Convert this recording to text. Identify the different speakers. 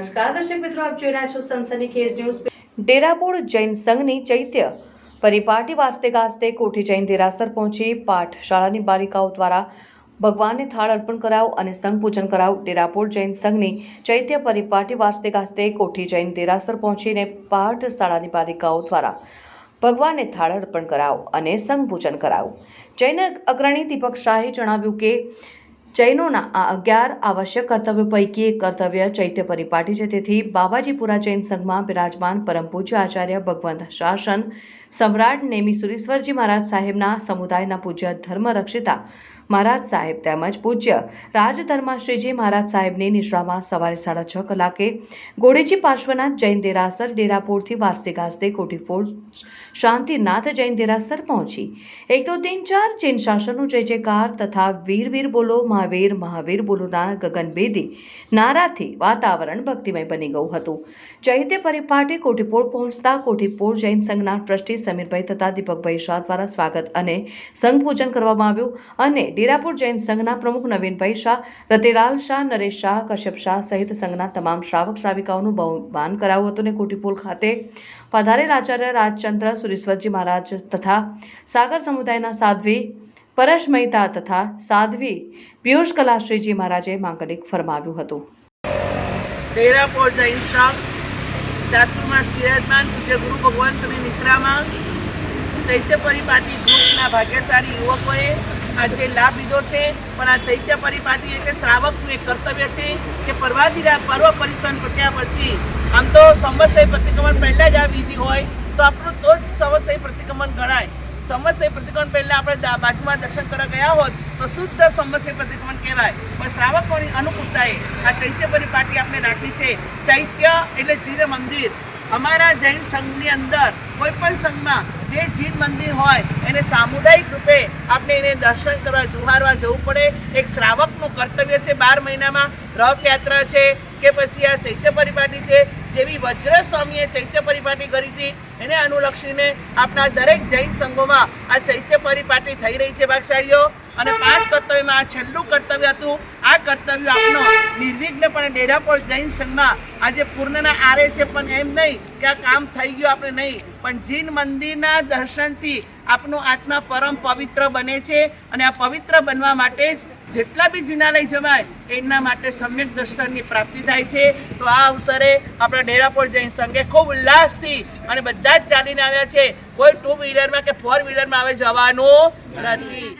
Speaker 1: નમસ્કાર, દર્શક મિત્રો, આપ જોઈ રહ્યા છો સનસની કેસ ન્યૂઝ. ડેરાપુર જૈન સંઘની ચૈત્ય પરિપાટી વાસ્તે ગાસ્તે કોઠી જૈન દેરાસર પહોંચી પાઠશાળાની બાલિકાઓ દ્વારા ભગવાનને થાળ અર્પણ કરાવ અને સંઘ પૂજન કરાવ. ડેરાપુર જૈન સંઘની ચૈત્ય પરિપાટી વાસ્તે ગાસ્તે કોઠી જૈન દેરાસર પહોંચીને પાઠશાળાની બાલિકાઓ દ્વારા ભગવાનને થાળ અર્પણ કરાવ અને સંઘ પૂજન કરાવ. જૈન અગ્રણી દીપક શાહે જણાવ્યું કે જૈનોના આ અગિયાર આવશ્યક કર્તવ્ય પૈકી એક કર્તવ્ય ચૈત્ય પરિપાટી છે. તેથી બાબાજીપુરા જૈન સંઘમાં બિરાજમાન પરમ પૂજ્ય આચાર્ય ભગવંત શાસન સમ્રાટ નેમી સુરેશ્વરજી મહારાજ સાહેબના સમુદાયના પૂજ્ય ધર્મ રક્ષિતા મહારાજ સાહેબ તેમજ પૂજ્ય રાજધર્માશ્રીજી મહારાજ સાહેબની નિશ્રામાં સવારે સાડા છ કલાકે ગોળીજી પાર્શ્વનાથ જૈન દેરાસર ડેરાપુરથી વાસ્તે ગાસ્તે કોઠીફોડ શાંતિનાથ જૈન દેરાસર પહોંચી. એક, દો, તીન, ચાર જૈન શાસનો જય જયકાર તથા વીર વીર બોલો, મહાવીર મહાવીર બોલોના ગગનભેદી નારાથી વાતાવરણ ભક્તિમય બની ગયું હતું. ચૈત્ય પરિપાટી કોઠીપોળ પહોંચતા કોઠીપોળ જૈન સંઘના ટ્રસ્ટી સમીરભાઈ તથા દીપકભાઈ શાહ દ્વારા સ્વાગત અને સંઘ પૂજન કરવામાં આવ્યું અને ડેરાપુર જૈન સંઘના પ્રમુખ નવીનભાઈ શાહ, રતિલાલ શાહ, નરેશ શાહ, કશ્યપ શાહ સહિત સંઘના તમામ શ્રાવક શ્રાવિકાઓનું બહુમાન કરાવ્યું હતું અને કોઠીપોલ ખાતે. પધારેલ આચાર્ય રાજચંદ્ર સુરેશ્વરજી મહારાજ તથા સાગર સમુદાયના સાધ્વી પરશ મહેતા તથા સાધ્વી પિયુષ કલાશ્રીજી મહારાજે માંગલિક ફરમાવ્યું હતું.
Speaker 2: તેરાપોર જૈન સંઘ ચાતુર્માસ બિરાજમાન પૂજ્ય ગુરુ ભગવંતની નિશ્રામાં ચૈત્ય પરિપાટી ગ્રુપના ભાગ્યશાળી યુવકોએ આજે લાભ લીધો છે, પણ આ ચૈત્ય પરિપાટી એટલે શ્રાવકનું એક કર્તવ્ય છે કે પરવાદીરા પર્વ પરિસન પટ્યા પછી. આમ તો સંવત્સરી પ્રતિક્રમણ પહેલાં જ આ વિધિ હોય, તો આપણું તો જ સંવત્સરી પ્રતિક્રમણ ગણાય. સંવત્સરી પ્રતિક્રમણ પહેલાં આપણે બાજુમાં દર્શન કરવા ગયા હોત, તો શુદ્ધ સંવત્સરી પ્રતિક્રમણ કહેવાય. પણ શ્રાવકોની અનુકૂળતાએ આ ચૈત્ય પરિપાટી આપણે રાખી છે. ચૈત્ય એટલે જીર મંદિર અમારા જૈન સંઘની અંદર કોઈ પણ સંઘમાં જે જીન મંદિર હોય, એને સામુદાયિક રૂપે આપણે એને દર્શન કરવા, જુહારવા જવું પડે. એક શ્રાવકનું કર્તવ્ય છે, બાર મહિનામાં રથયાત્રા છે, કે પછી આ ચૈત્ય પરિપાટી છે, જેવી વજ્ર સ્વામીએ ચૈત્ય પરિપાટી કરી હતી, એને અનુલક્ષીને આપણા દરેક જૈન સંઘોમાં આ ચૈત્ય પરિપાટી થઈ રહી છે, ભાગશાળીઓ. અને પાંચ કર્તવ્યમાં, આ છેલ્લું કર્તવ્ય હતું. આ કર્તવ્ય આપનો નિર્વિઘ્નપણે ડેરાપોર જૈન સંઘમાં આજે પૂર્ણના આરે છે, પણ એમ નહીં કે આ કામ થઈ ગયું આપણે નહીં. પણ જીન મંદિરના દર્શનથી આપનું આત્મા પરમ પવિત્ર બને છે અને આ પવિત્ર બનવા માટે જ જેટલા બી જિનાલય જવાય એના માટે સમ્યક દર્શનની પ્રાપ્તિ થાય છે. તો આ અવસરે આપણા ડેરાપોર જૈન સંઘે ખૂબ ઉલ્લાસથી અને બધા જ ચાલીને આવ્યા છે. કોઈ ટુ વ્હીલરમાં કે ફોર વ્હીલરમાં હવે જવાનું નથી.